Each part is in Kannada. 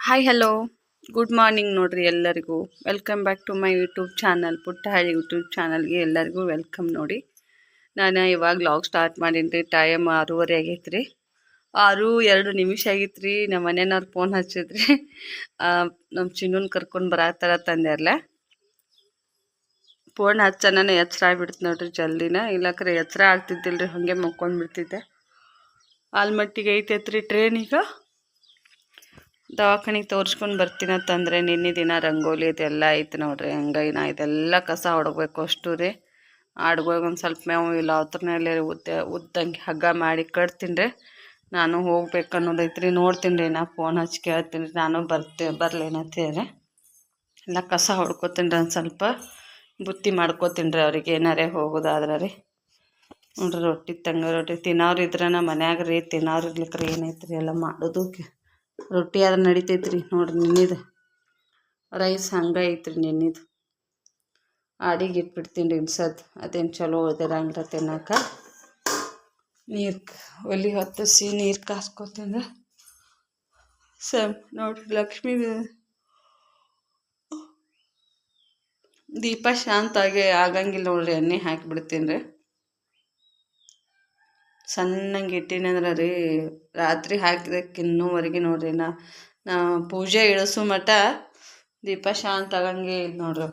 ಹಾಯ್ ಹಲೋ ಗುಡ್ ಮಾರ್ನಿಂಗ್ ನೋಡ್ರಿ ಎಲ್ಲರಿಗೂ. Welcome back to my YouTube channel Puttahalli YouTube ಚಾನಲ್ಗೆ ಎಲ್ಲರಿಗೂ ವೆಲ್ಕಮ್ ನೋಡಿ. ನಾನು ಇವಾಗ ಲಾಗ್ ಸ್ಟಾರ್ಟ್ ಮಾಡೀನಿ ರೀ ಟೈಮ್ ಆರೂವರೆ ಆಗೈತೆ ರೀ ಆರು ಎರಡು ನಿಮಿಷ ಆಗಿತ್ರಿ ರೀ ನಮ್ಮ ಮನೆಯವ್ರು ಫೋನ್ ಹಚ್ಚಿದ್ರಿ. ನಮ್ಮ ಚಿನ್ನೂನ್ ಕರ್ಕೊಂಡು ಬರತ್ತಾರ ತಂದೆಲ್ಲ ಫೋನ್ ಹಚ್ಚನ ಎಚ್ಚರ ಆಗ್ಬಿಡ್ತು ನೋಡ್ರಿ ಜಲ್ದಿನ. ಇಲ್ಲಕ್ರೆ ಎಚ್ಚರ ಆಗ್ತಿದ್ದಿಲ್ಲ ರೀ ಹಾಗೆ ಮಕ್ಕೊಂಡು ಬಿಡ್ತಿದ್ದೆ. ಆಲ್ಮಟ್ಟಿಗೆ ಐತೈತೆ ರೀ ಟ್ರೈನ್ ಈಗ? ದವಾಖಾನಿಗೆ ತೋರಿಸ್ಕೊಂಡು ಬರ್ತೀನಿ ಅಂತಂದರೆ ನಿನ್ನೆ ದಿನ ರಂಗೋಲಿ ಇದೆಲ್ಲ ಐತೆ ನೋಡ್ರಿ ಹಂಗೈನ ಇದೆಲ್ಲ ಕಸ ಹೊಡ್ಬೇಕು ಅಷ್ಟು ರೀ. ಆಡ್ಗಳಿಗೆ ಒಂದು ಸ್ವಲ್ಪ ಮೇವು ಇಲ್ಲ ಅವ್ರನ್ನೆಲ್ಲ ಉದ್ದ, ಉದ್ದಂಗೆ ಹಗ್ಗ ಮಾಡಿ ಕಟ್ತೀನಿ ರೀ. ನಾನು ಹೋಗ್ಬೇಕು ಅನ್ನೋದೈತೆ ರೀ ನೋಡ್ತೀನಿ ರೀ, ನಾ ಫೋನ್ ಹಚ್ಚಿ ಕೇಳ್ತೀನಿ ರೀ, ನಾನು ಬರ್ತೆ ಬರ್ಲೇನಂತೇಳಿ ಎಲ್ಲ ಕಸ ಹೊಡ್ಕೊತೀನಿ ರೀ, ಒಂದು ಸ್ವಲ್ಪ ಬುತ್ತಿ ಮಾಡ್ಕೋತೀನಿ ರೀ ಅವ್ರಿಗೆ, ಏನಾರೇ ಹೋಗೋದಾದ್ರೆ ರೀ. ನೋಡ್ರಿ ರೊಟ್ಟಿ ತಂಗ ರೊಟ್ಟಿ ತಿನ್ನೋರು ಇದ್ರೆ ನಾ ಮನ್ಯಾಗ ರೀ, ತಿನ್ನೋರು ಇರ್ಲಿಕ್ಕೆ ರೀ ಎಲ್ಲ ಮಾಡೋದು ರೊಟ್ಟಿ ಆದ್ರೆ ನಡಿತೈತೆ ರೀ ನೋಡ್ರಿ ನಿನ್ನಿದು. ರೈಸ್ ಹಂಗೆ ಐತ್ರಿ ನಿನ್ನಿದು. ಆಡಿಗೆ ಇಟ್ಬಿಡ್ತೀನಿ ರೀ ಇನ್ಸದ್ ಅದೇನು ಚಲೋ ಉಳ್ದಿರಂಗಿಲ್ಲ ತಿನ್ನಾಕ. ನೀರು ಒಲಿ ಹೊತ್ತಿಸಿ ನೀರು ಕಾಸ್ಕೊತೀನಿ ಸಮ್, ನೋಡ್ರಿ ಲಕ್ಷ್ಮೀ ದೀಪ ಶಾಂತಾಗೆ ಆಗಂಗಿಲ್ಲ ನೋಡ್ರಿ ಎಣ್ಣೆ ಹಾಕಿಬಿಡ್ತೀನಿ ರೀ. ಸಣ್ಣಂಗೆ ಇಟ್ಟಿನಂದ್ರೆ ರೀ, ರಾತ್ರಿ ಹಾಕಿದಕ್ಕಿನ್ನೂವರೆಗೆ ನೋಡ್ರಿ ನಾ ನಾ ಪೂಜೆ ಇಳಿಸೋ ಮಠ ದೀಪ ಶಾಂತ ಆಗಂಗೆ ಇಲ್ಲ ನೋಡ್ರಿ.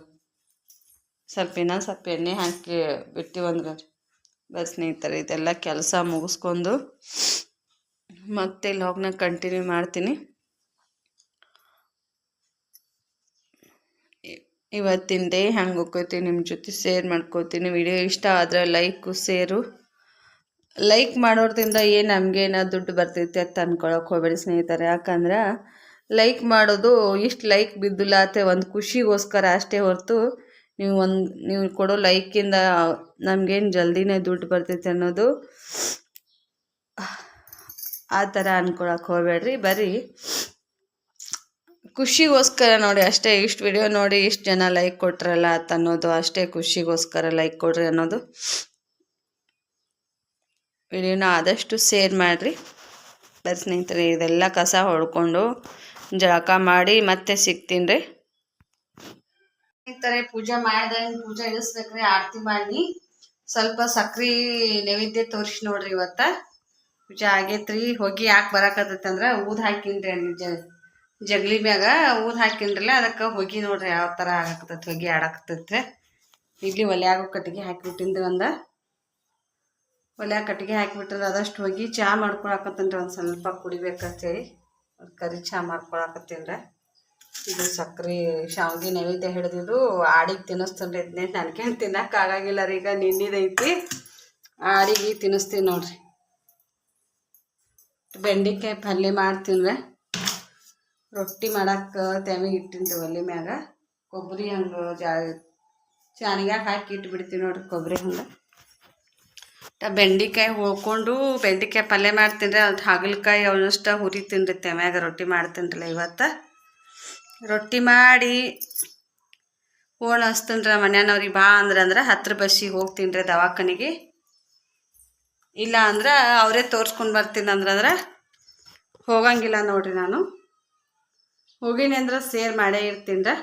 ಸ್ವಲ್ಪ ಇನ್ನೊಂದು ಸ್ವಲ್ಪ ಎಣ್ಣೆ ಹಾಕಿ ಬಿಟ್ಟಿವಂದ್ರೆ ಬಸ್ ಸ್ನೇಹಿತರೆ, ಇದೆಲ್ಲ ಕೆಲಸ ಮುಗಿಸ್ಕೊಂಡು ಮತ್ತೆ ಲಾಗ್ನ ಕಂಟಿನ್ಯೂ ಮಾಡ್ತೀನಿ. ಇವತ್ತಿನ ಡೇ ಹೆಂಗೆ ಹೋಗ್ಕೋತೀನಿ ನಿಮ್ಮ ಜೊತೆ ಶೇರ್ ಮಾಡ್ಕೋತೀನಿ. ವಿಡಿಯೋ ಇಷ್ಟ ಆದರೆ ಲೈಕು ಶೇರು ಲೈಕ್ ಮಾಡೋದ್ರಿಂದ ಏನು ನಮಗೇನ ದುಡ್ಡು ಬರ್ತೈತೆ ಅಂತ ಅನ್ಕೊಳಕ್ಕೆ ಹೋಗ್ಬೇಡಿ ಸ್ನೇಹಿತರೆ. ಯಾಕಂದ್ರೆ ಲೈಕ್ ಮಾಡೋದು ಇಷ್ಟು ಲೈಕ್ ಬಿದ್ದಿಲ್ಲ ಅತ್ತೆ, ಒಂದು ಖುಷಿಗೋಸ್ಕರ ಅಷ್ಟೇ ಹೊರತು ನೀವು ಒಂದು, ನೀವು ಕೊಡೋ ಲೈಕಿಂದ ನಮಗೇನು ಜಲ್ದಿನೇ ದುಡ್ಡು ಬರ್ತೈತೆ ಅನ್ನೋದು ಆ ಥರ ಅಂದ್ಕೊಳಕ್ಕೆ ಹೋಗ್ಬೇಡ್ರಿ. ಬರ್ರಿ ಖುಷಿಗೋಸ್ಕರ ನೋಡಿ ಅಷ್ಟೇ, ಇಷ್ಟು ವಿಡಿಯೋ ನೋಡಿ ಇಷ್ಟು ಜನ ಲೈಕ್ ಕೊಟ್ರಲ್ಲ ಅಂತ ಅನ್ನೋದು ಅಷ್ಟೇ ಖುಷಿಗೋಸ್ಕರ ಲೈಕ್ ಕೊಡ್ರಿ ಅನ್ನೋದು. ವಿಡಿಯೋನ ಆದಷ್ಟು ಶೇರ್ ಮಾಡಿರಿ. ಬಸ್ ಸ್ನೇಹಿತರೆ, ಇದೆಲ್ಲ ಕಸ ಹೊಡ್ಕೊಂಡು ಜಳಕ ಮಾಡಿ ಮತ್ತೆ ಸಿಗ್ತೀನಿ ರೀ. ಸ್ನೇಹಿತರೆ, ಪೂಜೆ ಮಾಡ್ದಂಗೆ ಪೂಜೆ ಇಳಿಸ್ಬೇಕ್ರಿ, ಆರತಿ ಮಾಡಿ. ಸ್ವಲ್ಪ ಸಕ್ರಿ ನೈವೇದ್ಯ ತೋರಿಸಿ ನೋಡ್ರಿ ಇವತ್ತ. ಪೂಜೆ ಆಗೈತ್ರಿ. ಹೋಗಿ ಯಾಕೆ ಬರಕತ್ತಂದ್ರೆ ಊದ್ ಹಾಕಿನ್ರಿ ಅಲ್ಲಿ ಜ ಜಗಲಿ ಮ್ಯಾಗ ಊದ್ ಹಾಕಿನ್ರಲ್ಲ ಅದಕ್ಕೆ ಹೋಗಿ ನೋಡ್ರಿ ಯಾವ ಥರ ಆಗಕತ್ತೈತಿ, ಹೋಗಿ ಆಡಾಕತ್ತೈತ್ರಿ ಇಲ್ಲಿ ಒಲೆಯಾಗೋ ಕಟ್ಟಿಗೆ ಹಾಕಿಬಿಟ್ಟಿನ್ರಿ ಒಂದು ಒಲೆ ಕಟ್ಟಿಗೆ ಹಾಕಿಬಿಟ್ರೆ ಅದಷ್ಟು ಹೋಗಿ ಚಹಾ ಮಾಡ್ಕೊಳಕತ್ತೀನಿ ಒಂದು ಸ್ವಲ್ಪ ಕುಡಿಬೇಕಂತೇಳಿ. ಕರಿ ಚಹಾ ಮಾಡ್ಕೊಳಕತ್ತೀನಿ ಇದು ಸಕ್ಕರೆ ಶಾವಿಗೆ ನೈವೇದ್ಯ ಹಿಡಿದಿದ್ದು ಆಡಿಗೆ ತಿನ್ನಿಸ್ತೀನಿ ಇದನ್ನೇ ನನಗೇನು ತಿನ್ನೋಕ್ಕಾಗಿಲ್ಲ ರೀ. ಈಗ ನಿನ್ನಿದೈತಿ ಆಡಿಗೆ ತಿನ್ನಿಸ್ತೀನಿ ನೋಡ್ರಿ. ಬೆಂಡೆಕಾಯಿ ಪಲ್ಯ ಮಾಡ್ತೀನಿ ರೀ. ರೊಟ್ಟಿ ಮಾಡಕ್ಕೆ ತೆಮಿಗೆ ಇಟ್ಟಿನಿ ರೀ ಒಲೆ ಮ್ಯಾಗ. ಕೊಬ್ಬರಿ ಹಂಗೆ ಜಾ ಚಾನಿಗ್ಯಾಗ ಹಾಕಿ ಇಟ್ಬಿಡ್ತೀನಿ ನೋಡ್ರಿ. ಕೊಬ್ಬರಿ ಹಂಗೆ. ಬೆಂಡೆಕಾಯಿ ಹೋಗ್ಕೊಂಡು ಬೆಂಡೆಕಾಯಿ ಪಲ್ಯ ಮಾಡ್ತೀನಿ ಅದು ಹಾಗಲಕಾಯಿ ಅವನಷ್ಟು ಹುರಿ ತಿನ್ರಿ, ತೆಮ್ಯಾಗ ರೊಟ್ಟಿ ಮಾಡ್ತೀನಿ ಇವತ್ತು. ರೊಟ್ಟಿ ಮಾಡಿ ಓಣ ಹಚ್ತೀನಿ ರೀ ಮನ್ಯಾನವ್ರಿಗೆ ಬಾ ಅಂದ್ರೆ ಅಂದ್ರೆ ಹತ್ರ ಬಸ್ಸಿ ಹೋಗ್ತೀನಿ ರೀ ದವಾಖಾನಿಗೆ. ಇಲ್ಲ ಅಂದ್ರೆ ಅವರೇ ತೋರಿಸ್ಕೊಂಡು ಬರ್ತೀನಿ ಅಂದ್ರೆ ಹೋಗಂಗಿಲ್ಲ ನೋಡ್ರಿ ನಾನು. ಹೋಗಿನಿ ಅಂದ್ರೆ ಸೇರ್ ಮಾಡೇ ಇರ್ತೀನಿ ರೀ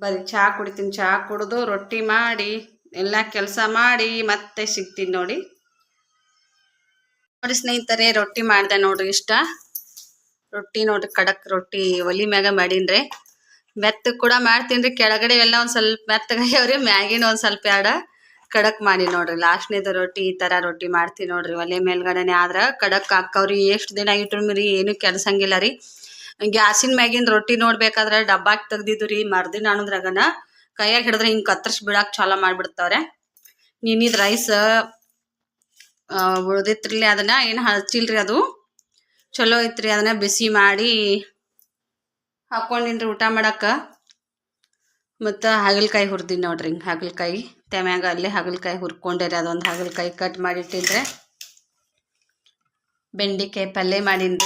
ಬರೀ ಚಹಾ ಕುಡಿತೀನಿ ಚಹಾ ಕುಡಿದು ರೊಟ್ಟಿ ಮಾಡಿ ಎಲ್ಲ ಕೆಲಸ ಮಾಡಿ ಮತ್ತೆ ಸಿಗ್ತೀನಿ ನೋಡಿ. ನೋಡಿ ಸ್ನೇಹಿತರೆ, ರೊಟ್ಟಿ ಮಾಡಿದೆ ನೋಡ್ರಿ ಇಷ್ಟ. ರೊಟ್ಟಿ ನೋಡ್ರಿ ಖಡಕ್ ರೊಟ್ಟಿ ಒಲಿ ಮ್ಯಾಗ ಮಾಡೀನ್ರಿ. ಮೆತ್ತ ಕೂಡ ಮಾಡ್ತೀನಿ ಕೆಳಗಡೆ ಎಲ್ಲ ಒಂದು ಸ್ವಲ್ಪ ಮೆತ್ತಗಾಗ್ಯಾವ್ರಿ ಮ್ಯಾಗಿನ ಒಂದು ಸ್ವಲ್ಪ ಎರಡ. ಕಡಕ್ ಮಾಡಿ ನೋಡ್ರಿ. ಲಾಸ್ಟ್ನೇದು ರೊಟ್ಟಿ ಈ ಥರ ರೊಟ್ಟಿ ಮಾಡ್ತೀನಿ ನೋಡ್ರಿ. ಒಲೆ ಮೇಲ್ಗಡೆನೆ ಆದ್ರೆ ಕಡಕ್ ಹಾಕವ್ರಿ. ಎಷ್ಟು ದಿನ ಇಟ್ರಿ ಏನು ಕೆಲ್ಸಂಗಿಲ್ಲ ರೀ. ಗ್ಯಾಸಿನ ಮ್ಯಾಗಿನ ರೊಟ್ಟಿ ನೋಡ್ಬೇಕಾದ್ರೆ ಡಬ್ಬಾಕ್ ತೆಗ್ದಿದ್ದು ರೀ. ಮರ್ದಿನ ಅನ್ನೋದ್ರಾಗನ ಕೈಯಾಗ ಹಿಡಿದ್ರೆ ಹಿಂಗೆ ಕತ್ತರಿಸಿ ಬಿಡಾಕ್ ಚಾಲ ಮಾಡ್ಬಿಡ್ತಾವ್ರೆ. ನೀನಿದ್ ರೈಸ್ ಉಳ್ದಿತ್ರಿ ಅದನ್ನ, ಏನು ಹಚ್ಚಿಲ್ರಿ ಅದು? ಚಲೋ ಐತ್ರಿ ಅದನ್ನ ಬಿಸಿ ಮಾಡಿ ಹಾಕೊಂಡಿನ್ರಿ ಊಟ ಮಾಡಕ್ಕೆ ಮತ್ತು ಹಾಗಲಕಾಯಿ ಹುರಿದೀನಿ ನೋಡ್ರಿ ಹಿಂಗೆ ಹಾಗಲಕಾಯಿ. ತೆಮ್ಯಾಗ ಅಲ್ಲಿ ಹಾಗಲಕಾಯಿ ಹುರ್ಕೊಂಡೇರಿ, ಅದೊಂದು ಹಾಗಲಕಾಯಿ ಕಟ್ ಮಾಡಿಟ್ಟಿನ್ರಿ ಬೆಂಡೆಕಾಯಿ ಪಲ್ಯ ಮಾಡೀನಿ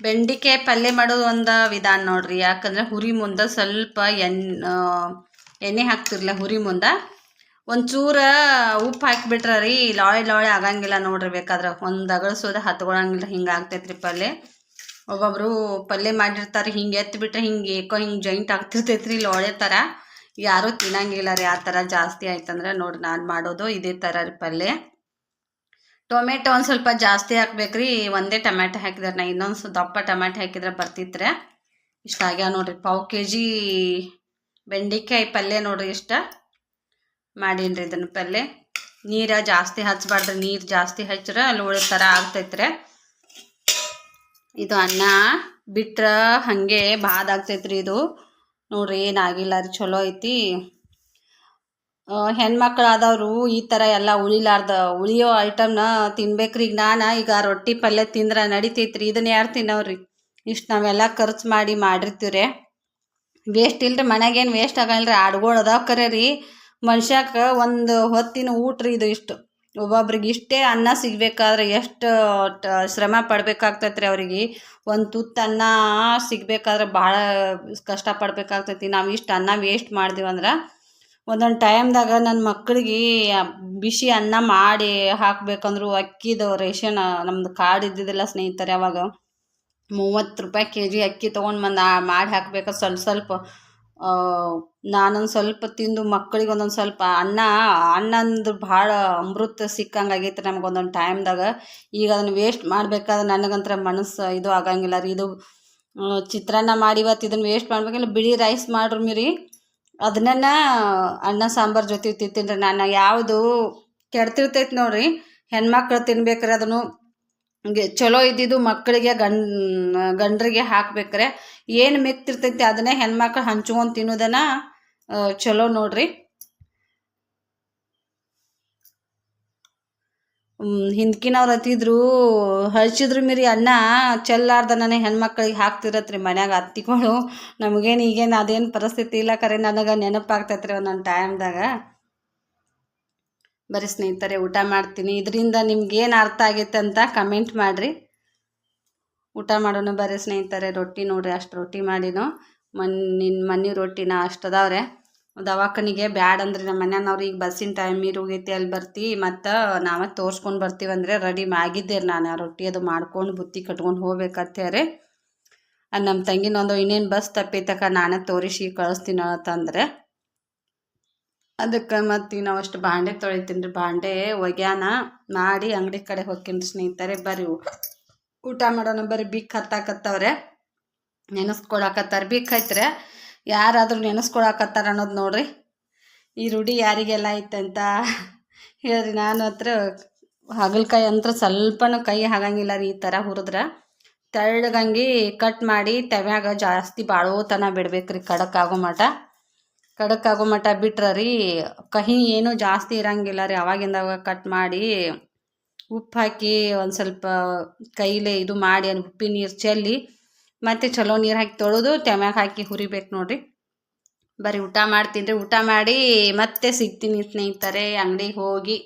ಬೆಂಡೆಕಾಯಿ ಪಲ್ಯ ಮಾಡೋದು ಒಂದು ವಿಧಾನ ನೋಡ್ರಿ. ಯಾಕಂದ್ರೆ ಹುರಿ ಮುಂದೆ ಸ್ವಲ್ಪ ಎಣ್ಣೆ ಎಣ್ಣೆ ಹಾಕ್ತಿರ್ಲ ಹುರಿ ಮುಂದೆ. ಒಂಚೂರು ಉಪ್ಪು ಹಾಕಿಬಿಟ್ರೆ ರೀ ಲಾಳೆ ಲಾಳೆ ಆಗಂಗಿಲ್ಲ ನೋಡ್ರಿ ಬೇಕಾದ್ರೆ. ಒಂದು ಅಗಳ್ಸೋದ ಹತ್ಕೊಳಂಗಿಲ್ಲ, ಹಿಂಗೆ ಆಗ್ತೈತ್ರಿ ಪಲ್ಯ. ಒಬ್ಬೊಬ್ರು ಪಲ್ಯ ಮಾಡಿರ್ತಾರೆ, ಹಿಂಗೆ ಎತ್ತು ಬಿಟ್ರೆ ಹಿಂಗೆ ಏಕೋ ಹಿಂಗೆ ಜಾಯಿಂಟ್ ಆಗ್ತಿರ್ತೈತ್ರಿ ಲೋಳೆ ಥರ ಯಾರೂ ತಿನ್ನಂಗಿಲ್ಲ ರೀ, ಆ ಥರ ಜಾಸ್ತಿ ಆಯ್ತಂದ್ರೆ ನೋಡಿ ನಾನು ಮಾಡೋದು ಇದೇ ಥರ ರೀ ಪಲ್ಯ. ಟೊಮೆಟೊ ಒಂದು ಸ್ವಲ್ಪ ಜಾಸ್ತಿ ಹಾಕ್ಬೇಕ್ರಿ. ಒಂದೇ ಟೊಮೆಟೊ ಹಾಕಿದ್ರೆ ನಾ ಇನ್ನೊಂದು ದಪ್ಪ ಟೊಮೆಟೊ ಹಾಕಿದ್ರೆ ಬರ್ತಿದ್ರೆ ಇಷ್ಟ ಆಗ್ಯಾವ ನೋಡ್ರಿ. ಪಾವು ಕೆ ಜಿ ಬೆಂಡೆಕಾಯಿ ಪಲ್ಯ ನೋಡ್ರಿ ಇಷ್ಟ. ಮಾಡೀನಿ ಇದನ್ನು ಪಲ್ಯ. ನೀರ ಜಾಸ್ತಿ ಹಚ್ಬಾರ್ದ್ರಿ. ನೀರು ಜಾಸ್ತಿ ಹಚ್ಚಿದ್ರೆ ಉಳಿದ ಥರ ಆಗ್ತೈತ್ರಿ. ಇದು ಅನ್ನ ಬಿಟ್ರೆ ಹಾಗೆ ಬಾದ್ ಆಗ್ತೈತ್ರಿ ಇದು. ನೋಡ್ರಿ ಏನಾಗಿಲ್ಲ ರೀ. ಚಲೋ ಐತಿ. ಹೆಣ್ಮಕ್ಳು ಆದವರು ಈ ಥರ ಎಲ್ಲ ಉಳಿಲಾರ್ದ, ಉಳಿಯೋ ಐಟಮ್ನ ತಿನ್ಬೇಕ್ರಿ. ಈಗ ನಾನು ಈಗ ರೊಟ್ಟಿ ಪಲ್ಯ ತಿಂದ್ರೆ ನಡಿತೈತ್ರಿ. ಇದನ್ನ ಯಾರು ತಿನ್ನವ್ರಿ? ಇಷ್ಟು ನಾವೆಲ್ಲ ಖರ್ಚು ಮಾಡಿ ಮಾಡಿರ್ತೀವ್ರಿ. ವೇಸ್ಟ್ ಇಲ್ರಿ ಮನೆಗೇನು ವೇಸ್ಟ್ ಆಗಲ್ಲ ರೀ ಆಡ್ಗಳು ಅದಾವ ಕರೆ ರೀ. ಮನುಷ್ಯಕ್ಕೆ ಒಂದು ಹೊತ್ತಿನ ಊಟ ರೀ ಇದು ಇಷ್ಟು. ಒಬ್ಬೊಬ್ರಿಗೆ ಇಷ್ಟೇ ಅನ್ನ ಸಿಗ್ಬೇಕಾದ್ರೆ ಎಷ್ಟು ಶ್ರಮ ಪಡ್ಬೇಕಾಗ್ತೈತ್ರಿ ಅವ್ರಿಗೆ. ಒಂದು ತುತ್ತು ಅನ್ನ ಸಿಗ್ಬೇಕಾದ್ರೆ ಭಾಳ ಕಷ್ಟ ಪಡ್ಬೇಕಾಗ್ತೈತಿ. ನಾವು ಇಷ್ಟು ಅನ್ನ ವೇಸ್ಟ್ ಮಾಡ್ದೀವಿ ಅಂದ್ರೆ ಒಂದೊಂದು ಟೈಮ್ದಾಗ ನನ್ನ ಮಕ್ಳಿಗೆ ಬಿಸಿ ಅನ್ನ ಮಾಡಿ ಹಾಕ್ಬೇಕಂದ್ರು ಅಕ್ಕಿದು ರೇಷನ್, ನಮ್ದು ಕಾರ್ಡ್ ಇದ್ದಿದ್ದಿಲ್ಲ ಸ್ನೇಹಿತರೆ ಅವಾಗ. ಮೂವತ್ತು ರೂಪಾಯಿ ಕೆ ಜಿ ಅಕ್ಕಿ ತೊಗೊಂಡು ಬಂದು ಮಾಡಿ ಹಾಕ್ಬೇಕು ಸ್ವಲ್ಪ ಸ್ವಲ್ಪ. ನಾನೊಂದು ಸ್ವಲ್ಪ ತಿಂದು ಮಕ್ಕಳಿಗೆ ಒಂದೊಂದು ಸ್ವಲ್ಪ ಅನ್ನ, ಅನ್ನಂದು ಭಾಳ ಅಮೃತ ಸಿಕ್ಕಂಗೆ ಆಗೈತೆ ನಮ್ಗೆ ಒಂದೊಂದು ಟೈಮ್ದಾಗ ಈಗ ಅದನ್ನು ವೇಸ್ಟ್ ಮಾಡ್ಬೇಕಾದ್ರೆ ನನಗಂತ್ರ ಮನಸ್ಸು ಇದು ಆಗಂಗಿಲ್ಲ ರೀ. ಇದು ಚಿತ್ರಾನ್ನ ಮಾಡಿ ಇವತ್ತು ಇದನ್ನು ವೇಸ್ಟ್ ಮಾಡ್ಬೇಕಿಲ್ಲ ಬಿಳಿ ರೈಸ್ ಮಾಡ್ರಿ ಮೀರಿ. ಅದನ್ನ ಅನ್ನ, ಸಾಂಬಾರು ಜೊತೆ ತಿಂತೀನಿ ರೀ ನಾನು. ಯಾವುದು ಕೆಡ್ತಿರ್ತೈತೆ ನೋಡ್ರಿ. ಹೆಣ್ಮಕ್ಳು ತಿನ್ಬೇಕ್ರಿ ಅದನ್ನು. ಚಲೋ ಇದ್ದಿದ್ದು ಮಕ್ಕಳಿಗೆ ಗಂಡ್, ಗಂಡರಿಗೆ ಹಾಕ್ಬೇಕ್ರೆ. ಏನು ಮಿಕ್ತಿರ್ತೈತಿ ಅದನ್ನೇ ಹೆಣ್ಮಕ್ಳು ಹಂಚ್ಕೊಂಡು ತಿನ್ನೋದನ್ನ ಚಲೋ ನೋಡ್ರಿ. ಹಿಂದ್ಕಿನವ್ರು ಹತ್ತಿದ್ರು ಹಚ್ಚಿದ್ರು ಮೀರಿ ಅನ್ನ ಚೆಲ್ಲಾರ್ದನೇ ಹೆಣ್ಮಕ್ಳಿಗೆ ಹಾಕ್ತಿರತ್ರಿ ಮನ್ಯಾಗ ಅತ್ತಿಗಳು. ನಮಗೇನು ಈಗೇನು ಅದೇನು ಪರಿಸ್ಥಿತಿ ಇಲ್ಲ ಕರೆ, ನನಗೆ ನೆನಪಾಗ್ತೈತ್ರಿ ಒಂದೊಂದು ಟೈಮ್ದಾಗ. ಬರೀ ಸ್ನೇಹಿತರೆ, ಊಟ ಮಾಡ್ತೀನಿ. ಇದರಿಂದ ನಿಮ್ಗೇನು ಅರ್ಥ ಆಗೈತೆ ಅಂತ ಕಮೆಂಟ್ ಮಾಡಿರಿ. ಊಟ ಮಾಡೋಣ ಬರೀ ಸ್ನೇಹಿತರೆ, ರೊಟ್ಟಿ ನೋಡಿರಿ, ಅಷ್ಟು ರೊಟ್ಟಿ ಮಾಡಿನೋ. ಮನ್ ನಿನ್ನ ಮನೆ ರೊಟ್ಟಿನ ಅಷ್ಟು ಅದಾವ್ರೆ ದವಾಖಾನಿಗೆ ಬ್ಯಾಡ ಅಂದ್ರೆ ನಮ್ಮ ಮನ್ಯಾನವ್ರು ಈಗ ಬಸ್ಸಿನ ಟೈಮ್ ಹೋಗೈತಿ ಅಲ್ಲಿ ಬರ್ತಿ ಮತ್ತು ನಾವೇ ತೋರ್ಸ್ಕೊಂಡು ಬರ್ತೀವಿ ಅಂದರೆ ರೆಡಿ ಆಗಿದ್ದೆ ನಾನು ರೊಟ್ಟಿ ಅದು ಮಾಡ್ಕೊಂಡು ಬುತ್ತಿ ಕಟ್ಕೊಂಡು ಹೋಗ್ಬೇಕಂತ ಹೇಳಿ ಅದು ನಮ್ಮ ತಂಗಿನೊಂದು ಇನ್ನೇನು ಬಸ್ ತಪ್ಪಿತಕ್ಕ, ನಾನೇ ತೋರಿಸಿ ಕಳಿಸ್ತೀನಿ ಅಂತಂದ್ರೆ. ಅದಕ್ಕೆ ಮತ್ತು ನಾವು ಅಷ್ಟು ಬಾಂಡೆ ತೊಳಿತೀನಿ ರೀ, ಬಾಂಡೆ ಒಗ್ಯಾನ ಮಾಡಿ ಅಂಗಡಿ ಕಡೆ ಹೋಗ್ತೀನಿ ಸ್ನೇಹಿತರೆ, ಬರ್ರಿ ಊಟ ಮಾಡೋಣ ಬರ್ರಿ, ಬಿಕ್ ಹತ್ತಾಕತ್ತವ್ರೆ. ನೆನೆಸ್ಕೊಳಕತ್ತಾರೆ, ಬಿಕ್ ಐತ್ರೆ. ಯಾರಾದರೂ ನೆನೆಸ್ಕೊಳಕತ್ತಾರ ಅನ್ನೋದು ನೋಡ್ರಿ. ಈ ರೂಢಿ ಯಾರಿಗೆಲ್ಲ ಐತಂತ ಹೇಳ್ರಿ. ನಾನು ಹತ್ರ ಹಾಗಲಕಾಯಿ ಅಂತ ಸ್ವಲ್ಪನೂ ಕೈ ಆಗಂಗಿಲ್ಲ ರೀ ಈ ಥರ ಹುರಿದ್ರೆ. ತೆಳ್ಳಗಂಗಿ ಕಟ್ ಮಾಡಿ ತವ್ಯಾಗ ಜಾಸ್ತಿ ಬಾಳೋತನ ಬಿಡ್ಬೇಕ್ರಿ ಮಟ ಖಡಕ್ ಆಗೋ ಮಟ ಬಿಟ್ರೆ ರೀ ಕಹಿ ಏನೂ ಜಾಸ್ತಿ ಇರಂಗಿಲ್ಲ ರೀ. ಅವಾಗಿಂದ ಕಟ್ ಮಾಡಿ ಉಪ್ಪು ಹಾಕಿ ಒಂದು ಸ್ವಲ್ಪ ಕೈಲೇ ಇದು ಮಾಡಿ ಉಪ್ಪಿನ ನೀರು ಚೆಲ್ಲಿ ಮತ್ತು ಚಲೋ ನೀರು ಹಾಕಿ ತೊಳೆದು, ತೆಮ್ಯಾಗ ಹಾಕಿ ಹುರಿಬೇಕು ನೋಡಿರಿ. ಬರೀ ಊಟ ಮಾಡ್ತೀನಿ ರೀ ಊಟ ಮಾಡಿ ಮತ್ತೆ ಸಿಗ್ತೀನಿ ಸ್ನೇಹಿತರೆ, ಅಂಗಡಿಗೆ ಹೋಗಿ.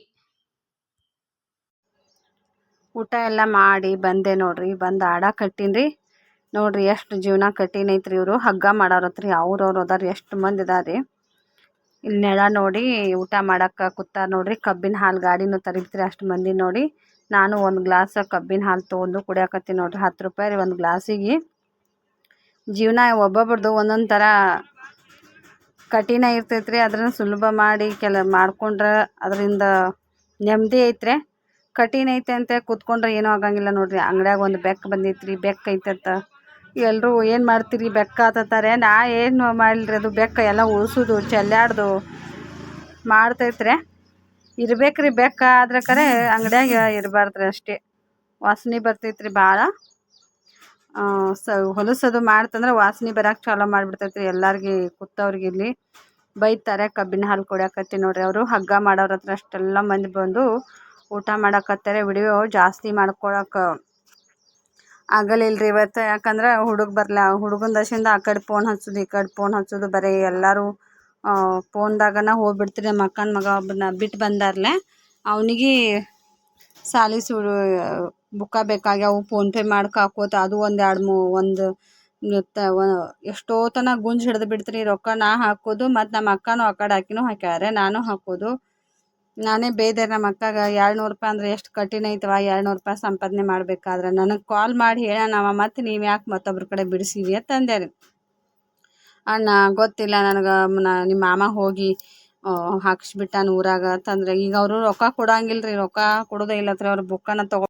ಊಟ ಎಲ್ಲ ಮಾಡಿ ಬಂದೆ ನೋಡ್ರಿ, ಬಂದು ಆಡ ಕಟ್ಟೀನಿ ರೀ ನೋಡ್ರಿ ಎಷ್ಟು ಜೀವನ ಕಠಿಣ ಐತ್ರಿ ಇವರು. ಹಗ್ಗ ಮಾಡಾರತ್ರಿ ಅವ್ರವ್ರು ಅದಾರ, ಎಷ್ಟು ಮಂದಿ ಅದಾರಿ ಇಲ್ಲಿ ನೆಳ ನೋಡಿ ಊಟ ಮಾಡಕ್ಕೆ ಕೂತಾರ ನೋಡ್ರಿ. ಕಬ್ಬಿನ ಹಾಲು ಗಾಡಿನೂ ತರಿತ್ರಿ ಅಷ್ಟು ಮಂದಿ ನೋಡಿ. ನಾನು ಒಂದು ಗ್ಲಾಸ್ ಕಬ್ಬಿನ ಹಾಲು ತೊಗೊಂಡು ಕುಡಿಯಾಕತ್ತೀನಿ ನೋಡ್ರಿ. ಹತ್ತು ರೂಪಾಯಿ ರೀ ಒಂದು ಗ್ಲಾಸಿಗೆ. ಜೀವನ ಒಬ್ಬೊಬ್ರದ್ದು ಒಂದೊಂದು ಥರ ಕಠಿಣ ಇರ್ತೈತ್ರಿ. ಅದನ್ನ ಸುಲಭ ಮಾಡಿ ಕೆಲ ಮಾಡ್ಕೊಂಡ್ರೆ ಅದರಿಂದ ನೆಮ್ಮದಿ ಐತ್ರಿ. ಕಠಿಣ ಐತೆ ಅಂತ ಕೂತ್ಕೊಂಡ್ರೆ ಏನೂ ಆಗಂಗಿಲ್ಲ ನೋಡಿರಿ. ಅಂಗಡ್ಯಾಗ ಒಂದು ಬೆಕ್ಕು ಬಂದೈತ್ರಿ. ಬೆಕ್ಕು ಐತಂತ ಎಲ್ಲರೂ ಏನು ಮಾಡ್ತೀರಿ? ಬೆಕ್ಕ ಆತತ್ತಾರೆ. ನಾ ಏನು ಮಾಡಲ್ರಿ ಅದು ಬೆಕ್ಕ ಎಲ್ಲ ಉಳಿಸೋದು ಚೆಲ್ಲಾಡ್ದು ಮಾಡ್ತೈತ್ರಿ. ರೀ ಬೆಕ್ಕ. ಆದ್ರೆ ಕರೆ ಅಂಗಡ್ಯಾಗ ಇರಬಾರ್ದ್ರಿ ಅಷ್ಟೇ. ವಾಸನೆ ಬರ್ತೈತ್ರಿ ಭಾಳ ಸ, ಹೊಲಸದು ಮಾಡ್ತಂದ್ರೆ ವಾಸನೆ ಬರಕ್ಕೆ ಚಾಲೂ ಮಾಡಿಬಿಡ್ತೈತ್ರಿ ಎಲ್ಲರಿಗೆ ಕೂತವ್ರಿಗೆ ಇಲ್ಲಿ. ಬೈತಾರೆ, ಕಬ್ಬಿನ ಹಾಲು ಕುಡಿಯಾಕತ್ತಿ ನೋಡ್ರಿ ಅವರು. ಹಗ್ಗ ಮಾಡೋರ ಹತ್ರ ಅಷ್ಟೆಲ್ಲ ಮಂದಿ ಬಂದು ಊಟ ಮಾಡಕತ್ತಾರೆ. ವಿಡಿಯೋ ಜಾಸ್ತಿ ಮಾಡ್ಕೊಳಕ್ಕೆ ಆಗಲಿಲ್ರಿ ಇವತ್ತು. ಯಾಕಂದ್ರೆ ಹುಡುಗ ಬರಲ, ಹುಡುಗನ ದಶಿಂದ ಆ ಕಡೆ ಫೋನ್ ಹಚ್ಚೋದು, ಈ ಕಡೆ ಫೋನ್ ಹಚ್ಚೋದು, ಬರೀ ಎಲ್ಲರೂ ಫೋನ್ದಾಗನ ಹೋಗ್ಬಿಡ್ತೀರಿ. ನಮ್ಮ ಅಕ್ಕನ ಮಗ ಒಬ್ಬನ ಬಿಟ್ಟು ಬಂದಾರ್ಲೆ. ಅವನಿಗೆ ಸಾಲಿ ಸುಡು, ಬುಕ್ಕ ಬೇಕಾಗ್ಯಾವು ಫೋನ್ಪೇ ಮಾಡ್ಕ ಹಾಕೋತ, ಅದು ಒಂದು ಎರಡು ಮೂ, ಒಂದು ಎಷ್ಟೋ ತನಕ ಗುಂಜ್ ಹಿಡ್ದು ಬಿಡ್ತ್ರಿ ರೊಕ್ಕ ನಾ ಹಾಕೋದು, ಮತ್ತು ನಮ್ಮ ಅಕ್ಕನೂ ಆ ಕಡೆ ಆಕಿನೂ ಹಾಕ್ಯಾರೆ, ನಾನು ಹಾಕೋದು. ನಾನೇ ಬೇದೆ ನಮ್ಮ ಅಕ್ಕಗೆ ಎರಡು ನೂರು ರೂಪಾಯಿ ಅಂದ್ರೆ ಎಷ್ಟು ಕಠಿಣ ಐತವ, ಎರಡ್ನೂರು ರೂಪಾಯಿ ಸಂಪಾದನೆ ಮಾಡಬೇಕಾದ್ರೆ ನನಗೆ ಕಾಲ್ ಮಾಡಿ ಹೇಳೋಣವ ಮತ್ತು ನೀವು ಯಾಕೆ ಮತ್ತೊಬ್ರ ಕಡೆ ಬಿಡಿಸಿವಿ ಅಂತ ಅಂದೆ ರೀ ಅಣ್ಣ, ಗೊತ್ತಿಲ್ಲ ನನಗೆ ನಿಮ್ಮ ಮಾಮ ಹೋಗಿ ಹಾಕ್ಸ್ಬಿಟ್ಟಾನ ಊರಾಗ ಅಂತಂದ್ರೆ ಈಗ ಅವರು ರೊಕ್ಕ ಕೊಡಂಗಿಲ್ಲ ರೀ ರೊಕ್ಕ ಕೊಡೋದೇ ಇಲ್ಲ ಅವ್ರ ಬುಕ್ಕನ ತಗೊ